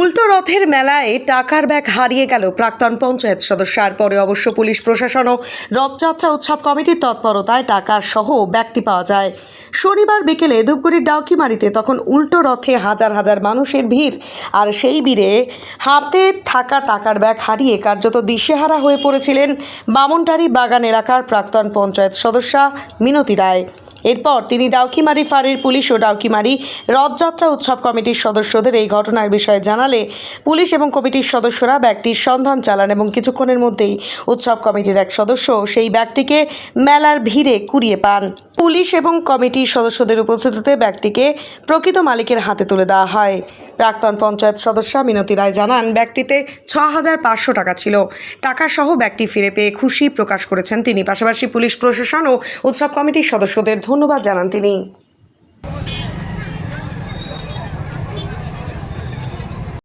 উল্টো রথের মেলায় টাকার ব্যাগ হারিয়ে গেল প্রাক্তন পঞ্চায়েত সদস্যার পরে অবশ্য পুলিশ প্রশাসন ও রথযাত্রা উৎসব কমিটির তৎপরতায় টাকা সহ ব্যাগটি পাওয়া যায়। শনিবার বিকেলে ধূপগুড়ির ডাউকিমারিতে তখন উল্টো রথে হাজার হাজার মানুষের ভিড়। আর সেই ভিড়ে হাতে থাকা টাকার ব্যাগ হারিয়ে কার্যত দিশেহারা হয়ে পড়েছিলেন বামনটারি বাগান এলাকার প্রাক্তন পঞ্চায়েত সদস্যা মিনতি রায়। এরপর তিনি ডাউকিমারি, ফাঁড়ির পুলিশ ও ডাউকিমারি রথযাত্রা উৎসব কমিটির সদস্যদের এই ঘটনার বিষয়ে জানালে পুলিশ এবং কমিটির সদস্যরা ব্যক্তির সন্ধান চালান এবং কিছুক্ষণের মধ্যেই উৎসব কমিটির এক সদস্য সেই ব্যক্তিকে মেলার ভিড়ে কুড়িয়ে পান। পুলিশ এবং কমিটির সদস্যদের উপস্থিতিতে ব্যাগটিকে প্রকৃত মালিকের হাতে তুলে দেওয়া হয়। প্রাক্তন পঞ্চায়েত সদস্যা মিনতি রায় জানান ব্যাগটিতে ছ হাজার পাঁচশো টাকা ছিল। টাকা সহ ব্যাগটি ফিরে পেয়ে খুশি প্রকাশ করেছেন তিনি। পাশাপাশি পুলিশ প্রশাসন ও উৎসব কমিটির সদস্যদের ধন্যবাদ জানান তিনি।